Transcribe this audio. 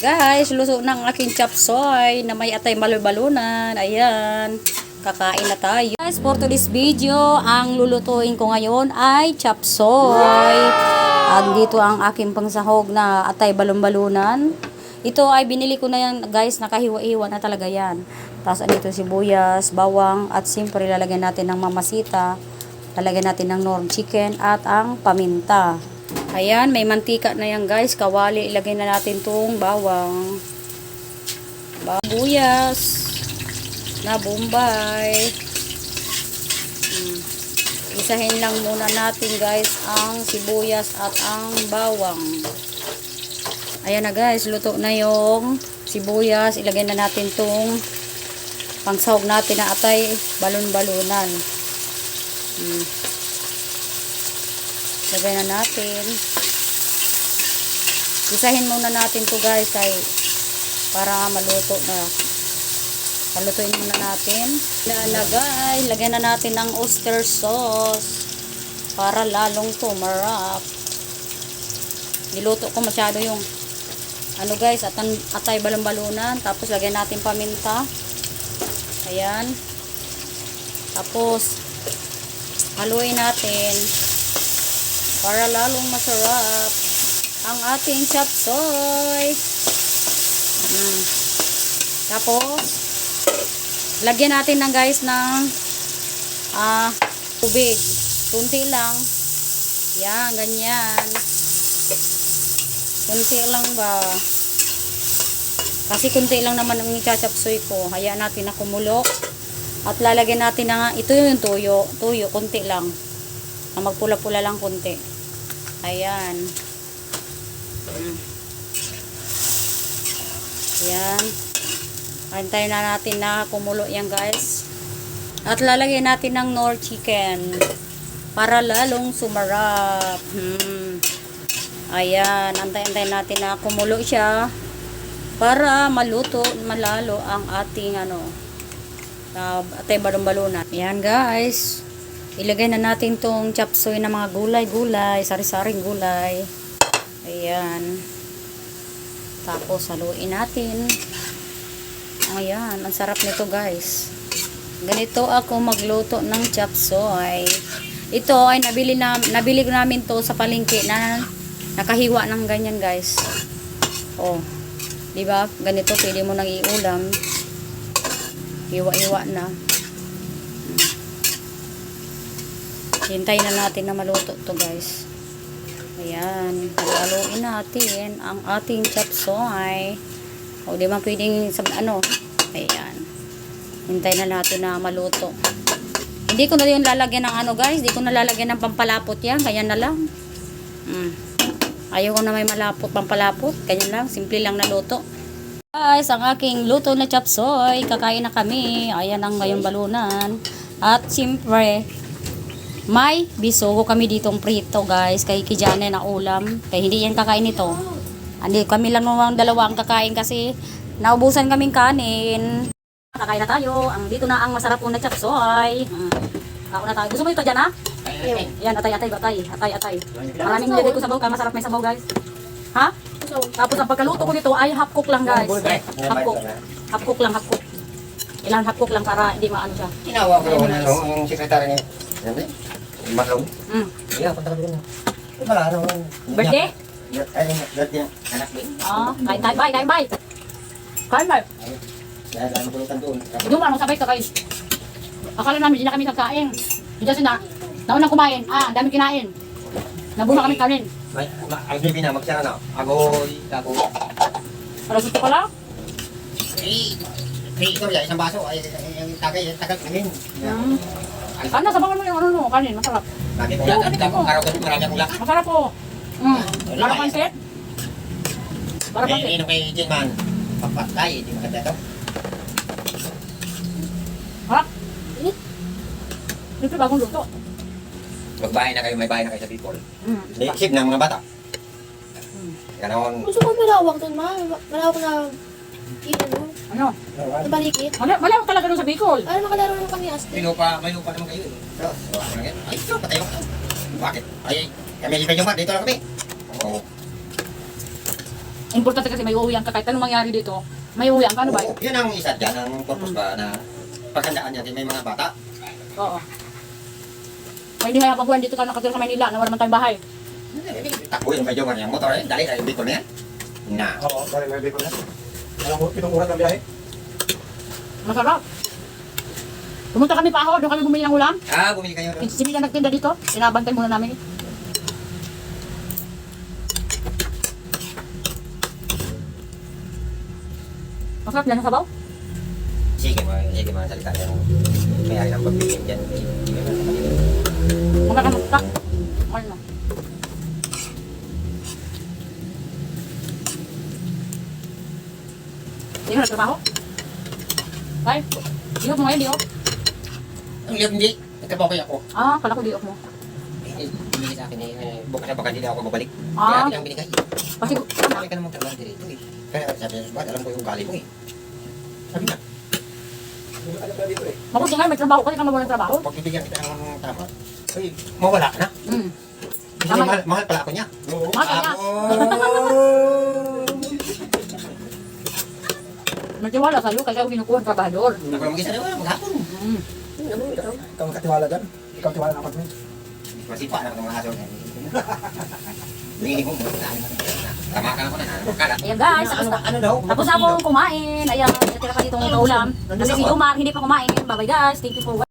Guys, luto ng aking chop soy na may atay malubalunan. Ayan. Kakain na tayo. Guys, for today's video, ang lulutuin ko ngayon ay chop soy. At dito ang aking pangsahog na atay balon-balunan. Ito ay binili ko na yan, guys, nakahiwa-hiwa na talaga yan. Tapos andito sibuyas, bawang, at siyempre lalagyan natin ng mamasita. Lalagyan natin ng nor chicken at ang paminta. Ayan, may mantika na yan guys. Kawali, ilagay na natin tong bawang. Babuyas. Na bombay. Hmm. Isahin lang muna natin guys ang sibuyas at ang bawang. Ayan na guys, luto na yung sibuyas. Ilagay na natin tong pangsahog natin na atay balon-balunan. Hmm. Lagay na natin. Isahin muna natin to guys kay para maluto na. Palutuin muna natin. Lalagay. Lagyan na natin ng oyster sauce para lalong tumarap. Niluto ko masyado yung ano guys, atan, atay balon-balunan. Tapos lagyan natin paminta. Ayan. Tapos haluin natin para lalong masarap ang ating chop soy. Mm. Tapos, lagyan natin ng guys ng ah, tubig. Kunti lang. Yan, ganyan. Kunti lang ba? Kasi kunti lang naman ang chop soy ko. Hayaan natin na kumulo. At lalagyan natin na ito yung tuyo. Tuyo, kunti lang. Na magpula-pula lang kunti. Ayan. Ayan. Antayin na natin na kumulo yan guys. At lalagyan natin ng nor chicken. Para lalong sumarap. Hmm. Ayan. Antayin-antayin natin na kumulo siya. Para maluto, malalo ang ating ano, uh, atay balon-balunan. Ayan guys. Ilagay na natin tong chapsoy na mga gulay-gulay, sari-saring gulay. Ayan. Tapos haluin natin. Ayan, ang sarap nito guys. Ganito ako magluto ng chapsoy. Ito ay nabili na nabili namin to sa palengke na nakahiwa ng ganyan guys. Oh. 'Di ba? Ganito pwede mo nang iulam. Hiwa-hiwa na. Hintayin na natin na maluto to guys. Ayan. Haluin natin ang ating chapsoy. O di man pwedeng sa ano. Ayan. Hintayin na natin na maluto. Hindi ko na yun lalagyan ng ano guys. Hindi ko na lalagyan ng pampalapot yan. Kaya na lang. Mm. Ayaw ko na may malapot, pampalapot. Kanya lang. Simple lang na luto. Guys, ang aking luto na chapsoy. Kakain na kami. Ayan ang ngayong balunan. At siyempre, may bisugo kami ditong prito guys. Kay Kijane na ulam. Kaya hindi yan kakain ito. Hindi, kami lang naman dalawa ang kakain kasi naubusan kaming kanin. Kakain na tayo. Ang dito na ang masarap na chapsoy. Mm. Ako na tayo. Gusto mo ito dyan ha? Yan, atay, atay, atay. Atay, atay. Maraming nilagay ko sabaw. Kaya masarap may sabaw guys. Ha? Tapos ang pagkaluto ko nito ay half cook lang guys. Half cook. Half cook lang, half cook. Ilan half cook lang para hindi maano siya. Tinawa ko yung, yung sekretary niya. Ano Maklong. Mm. Yeah, punta ka doon. Wala, ano. Birthday? Ay, birthday. Anak din. Oo. Kain tayo, bye, kain bye. Kain bye. Dahil ano pulutan doon. Duman, sabay ka kayo. Akala namin, hindi na kami kakain. Hindi na, naunang kumain. Ah, ang dami kinain. Nabuna kami kanin. Ang bibi na, magsara na. Agoy, ako. Alas ito pala. Eh, creator yan, isang baso. Ay, yung tagay, tagal kanin. Mm. Ano, sabawan mo yung ano no, kanin. Masarap. Bakit mo lakad ka kung araw ganun, marami akong lakad. Masarap po. Mm. Para pansit. Para Eh, pansit. ino kay Jin man. Papatay, di maganda daw. Harap. Dito bagong luto. Magbahay na kayo, may bahay na kayo sa people. Mm. Isip ng mga bata. Mm. Ganon. Gusto ko malawak doon, ma. Malawak na ito, no? Ano? Nabalikit. Wala, wala ko talaga doon sa Bicol. Ano makalaro lang kami, Asti? May lupa, may lupa naman kayo. eh. So, so, ano yan? Ay, patay ako. Bakit? Ay, kami hindi kayo dito lang kami. Oo. Importante kasi may uuwian ka kahit anong mangyari dito. May uuwian ka, ano ba? Oo, yun ang isa dyan, ang purpose ba na paghandaan natin may mga bata. Oo. May hindi habang buwan dito ka nakatira sa Maynila na wala man tayong bahay. Takbo yung medyo yung motor eh, dali dali biko na yan. Na. Oo, bali may bacon na. Alam mo, pitong oras ang biyahe. Masarap. Pumunta kami pa ako, doon kami bumili ng ulam. Ah, bumili kayo doon. Si Mila nagtinda dito. Sinabantay muna namin. Masarap yan ang sabaw. Sige mo, sige mo, salita yung may-ari ng pagbikin dyan. Sige mo, Muna ka magka. Ano na. Hindi mo nagtrabaho? Ay, di mo ngayon, di mo? Ang liyap hindi, nagtrabaho kayo ako. Ah, kala ko di mo. Eh, Binigay sa akin eh, bukas na baka hindi na ako babalik. Ah. Kaya akin ang binigay. Kasi, Marami ka namang trabaho dito eh. Kaya sabi niya, "Bad, alam ko yung gali mo eh. Sabi na mabuti nga, may trabaho ka, di ka mawalan trabaho. kita ng tama, ay, mawala ka na. Hmm. Kasi Tama. mahal, mahal pala ako niya. Oo. Mahal ka niya. Nagtiwala sa'yo, kaya ako kinukuha ng trabahador. Ako lang mag-isa na, maghapon. Hmm. Ikaw ang katiwala dyan. Ikaw tiwala ng kapatid. Masipa na ako ng aso. Linig mo mo. Tama ka na ko na. Ayan guys, tapos na. Ano daw? Tapos na akong kumain. Ayan, natira pa dito ng kaulam. Kasi si Omar hindi pa kumain. Bye bye guys. Thank you for watching.